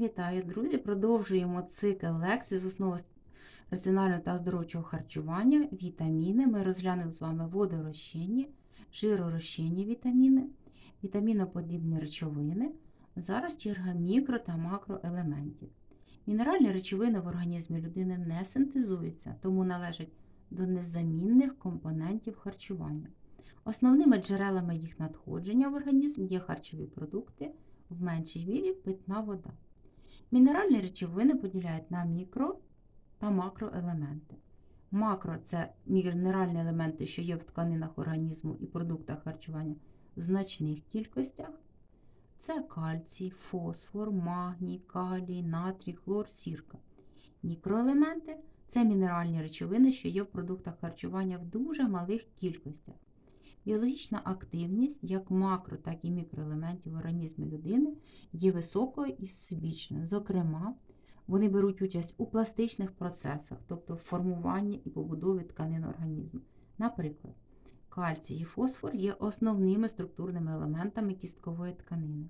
Вітаю, друзі! Продовжуємо цикл лекцій з основи раціонального та оздоровчого харчування, вітаміни. Ми розглянули з вами водорозчинні, жиророзчинні вітаміни, вітаміноподібні речовини. Зараз черга мікро та макроелементів. Мінеральні речовини в організмі людини не синтезуються, тому належать до незамінних компонентів харчування. Основними джерелами їх надходження в організм є харчові продукти, в меншій мірі питна вода. Мінеральні речовини поділяють на мікро та макроелементи. Макро це мінеральні елементи, що є в тканинах організму і продуктах харчування в значних кількостях. Це кальцій, фосфор, магній, калій, натрій, хлор, сірка. Мікроелементи це мінеральні речовини, що є в продуктах харчування в дуже малих кількостях. Біологічна активність як макро, так і мікроелементів в організмі людини є високою і всебічною. Зокрема, вони беруть участь у пластичних процесах, тобто в формуванні і побудові тканин організму. Наприклад, кальцій і фосфор є основними структурними елементами кісткової тканини.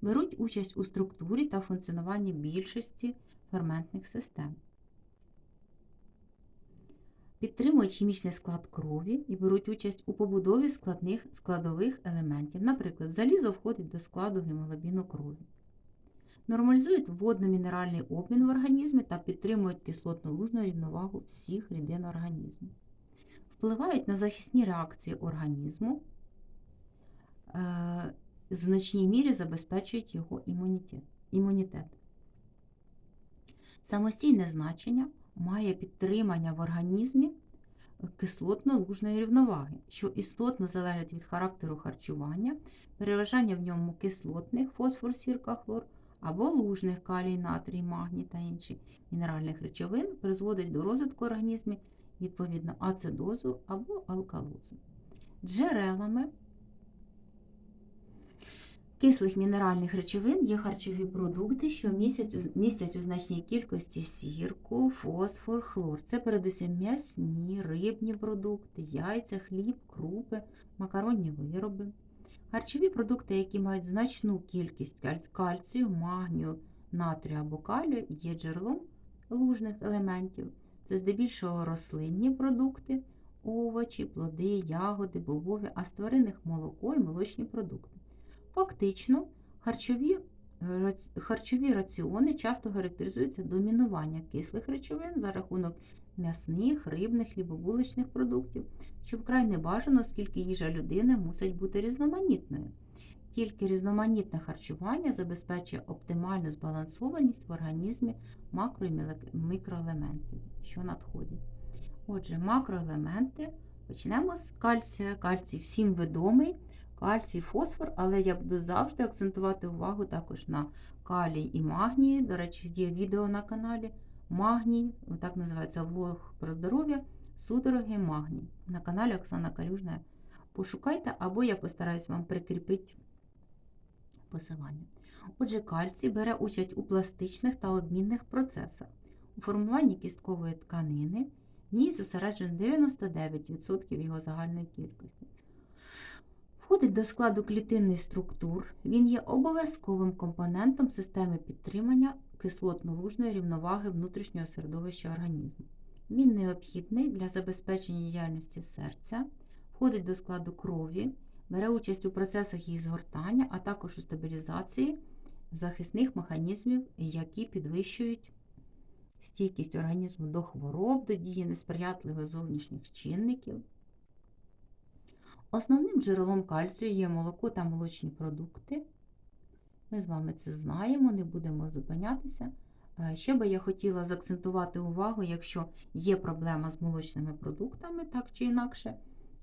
Беруть участь у структурі та функціонуванні більшості ферментних систем. Підтримують хімічний склад крові і беруть участь у побудові складних складових елементів. Наприклад, залізо входить до складу гемоглобіну крові. Нормалізують водно-мінеральний обмін в організмі та підтримують кислотно-лужну рівновагу всіх рідин організму. Впливають на захисні реакції організму, е, в значній мірі забезпечують його імунітет. Самостійне значення має підтримання в організмі кислотно-лужної рівноваги, що істотно залежить від характеру харчування, переважання в ньому кислотних фосфор, сірка, хлор або лужних калій, натрій, магній та інших мінеральних речовин призводить до розвитку організму відповідно ацидозу або алкалозу. Джерелами кислих мінеральних речовин є харчові продукти, що містять, у значній кількості сірку, фосфор, хлор. Це передусім м'ясні, рибні продукти, яйця, хліб, крупи, макаронні вироби. Харчові продукти, які мають значну кількість кальцію, магнію, натрію або калію, є джерелом лужних елементів. Це здебільшого рослинні продукти, овочі, плоди, ягоди, бобові, а з тваринних молоко і молочні продукти. Фактично, харчові, харчові раціони часто характеризуються домінування кислих речовин за рахунок м'ясних, рибних, хлібобулочних продуктів, що вкрай не бажано, оскільки їжа людини мусить бути різноманітною. Тільки різноманітне харчування забезпечує оптимальну збалансованість в організмі макро і мікроелементів, що надходять. Отже, макроелементи почнемо з кальція. Кальцій всім відомий кальцій, фосфор, але я буду завжди акцентувати увагу також на калій і магнії. До речі, є відео на каналі Магній, так називається влог про здоров'я, судороги магній. На каналі Оксана Калюжна. Пошукайте, або я постараюсь вам прикріпити посилання. Отже, кальцій бере участь у пластичних та обмінних процесах, у формуванні кісткової тканини, в ній зосереджено 99% його загальної кількості. Входить до складу клітинних структур, він є обов'язковим компонентом системи підтримання кислотно-лужної рівноваги внутрішнього середовища організму. Він необхідний для забезпечення діяльності серця, входить до складу крові, бере участь у процесах її згортання, а також у стабілізації захисних механізмів, які підвищують стійкість організму до хвороб, до дії несприятливих зовнішніх чинників. Основним джерелом кальцію є молоко та молочні продукти. Ми з вами це знаємо, не будемо зупинятися. Е, ще би я хотіла заакцентувати увагу, якщо є проблема з молочними продуктами, так чи інакше,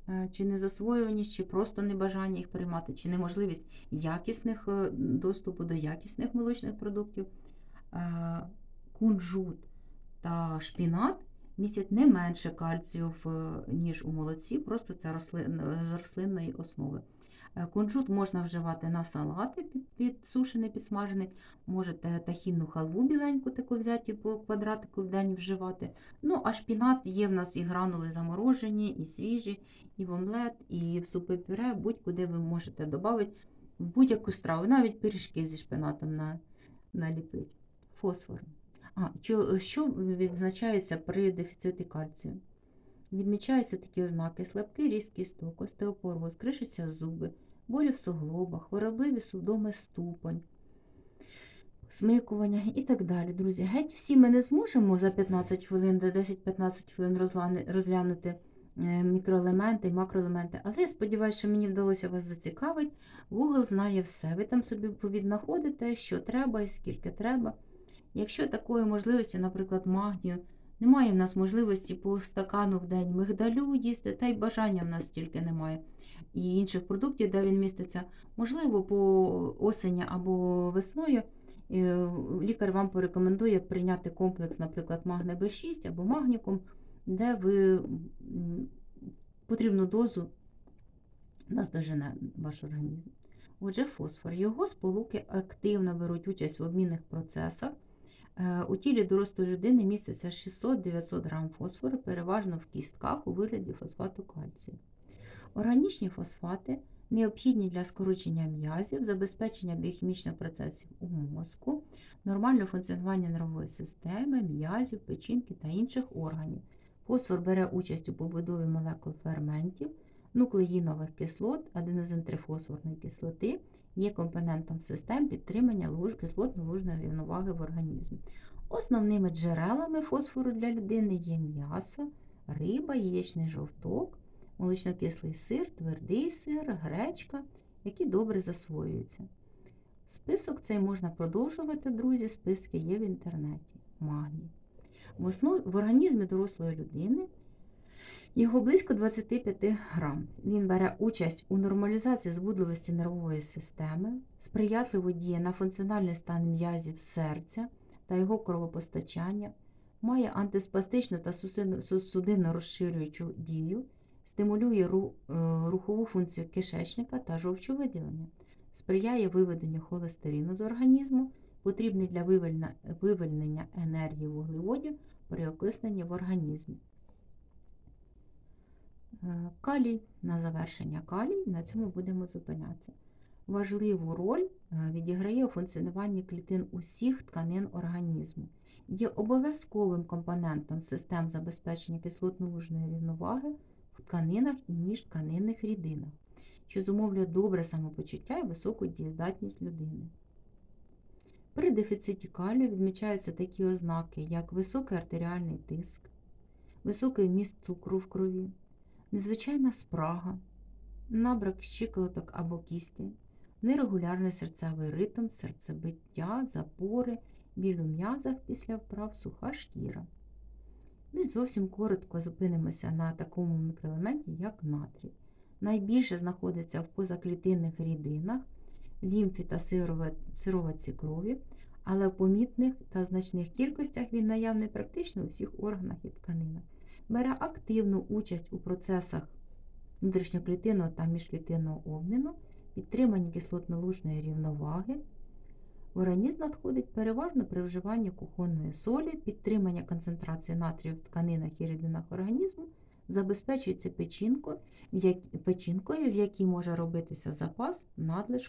е, чи незасвоюваність, чи просто небажання їх приймати, чи неможливість якісних е, доступу до якісних молочних продуктів, кунжут та шпінат містять не менше кальцію, ніж у молоці, просто це рослин, з рослинної основи. Е, кунжут можна вживати на салати, підсушений, підсмажений, можете тахінну халву біленьку таку взяти по квадратику в день вживати. Ну, а шпінат є в нас і гранули заморожені, і свіжі, і в омлет, і в супи пюре, будь-куди ви можете додати будь-яку страву, навіть пиріжки зі шпинатом наліпити. Фосфор. А, що, відзначається при дефіциті кальцію? Відмічаються такі ознаки: слабкий ріст кісток, остеопороз, кришаться зуби, болі в суглобах, хворобливі судоми ступонь, смикування і так далі. Друзі, геть всі ми не зможемо за 15 хвилин, до 10-15 хвилин розглянути е, мікроелементи і макроелементи, але я сподіваюся, що мені вдалося вас зацікавити. Google знає все. Ви там собі повіднаходите, що треба і скільки треба. Якщо такої можливості, наприклад, магнію, немає в нас можливості по стакану в день мигдалю їсти, та й бажання в нас стільки немає. І інших продуктів, де він міститься, можливо, по осені або весною е, лікар вам порекомендує прийняти комплекс, наприклад, магне Б6 або магнікум, де ви потрібну дозу наздожене ваш організм. Отже, фосфор. Його сполуки активно беруть участь в обмінних процесах. Е, У тілі дорослої людини міститься 600-900 грам фосфору, переважно в кістках у вигляді фосфату кальцію. Органічні фосфати необхідні для скорочення м'язів, забезпечення біохімічних процесів у мозку, нормального функціонування нервової системи, м'язів, печінки та інших органів. Фосфор бере участь у побудові молекул ферментів, нуклеїнових кислот, аденозин-трифосфорної кислоти, є компонентом систем підтримання луж- кислотно-лужної рівноваги в організмі. Основними джерелами фосфору для людини є м'ясо, риба, яєчний жовток, молочнокислий сир, твердий сир, гречка, які добре засвоюються. Список цей можна продовжувати, друзі, списки є в інтернеті. Магній. В, в організмі дорослої людини його близько 25 грам. Він бере участь у нормалізації збудливості нервової системи, сприятливо діє на функціональний стан м'язів серця та його кровопостачання, має антиспастичну та судинно розширюючу дію, стимулює е, рухову функцію кишечника та жовчовиділення, сприяє виведенню холестерину з організму, потрібний для вивільнення енергії вуглеводів при окисленні в організмі. Е, Калій на завершення калій, на цьому будемо зупинятися. Важливу роль е, відіграє у функціонуванні клітин усіх тканин організму. Є обов'язковим компонентом систем забезпечення кислотно-лужної рівноваги в тканинах і міжтканинних рідинах, що зумовлює добре самопочуття і високу дієздатність людини. При дефіциті калію відмічаються такі ознаки, як високий артеріальний тиск, високий вміст цукру в крові, незвичайна спрага, набрак щиколоток або кісті, нерегулярний серцевий ритм, серцебиття, запори, біль у м'язах після вправ, суха шкіра. Ну і зовсім коротко зупинимося на такому мікроелементі, як натрій. Найбільше знаходиться в позаклітинних рідинах, лімфі та сироватці крові, але в помітних та значних кількостях він наявний практично у всіх органах і тканинах. Бере активну участь у процесах внутрішньоклітинного та міжклітинного обміну, підтриманні кислотно-лужної рівноваги. В організм надходить переважно при вживанні кухонної солі, підтримання концентрації натрію в тканинах і рідинах організму, забезпечується печінкою, в якій може робитися запас надлишку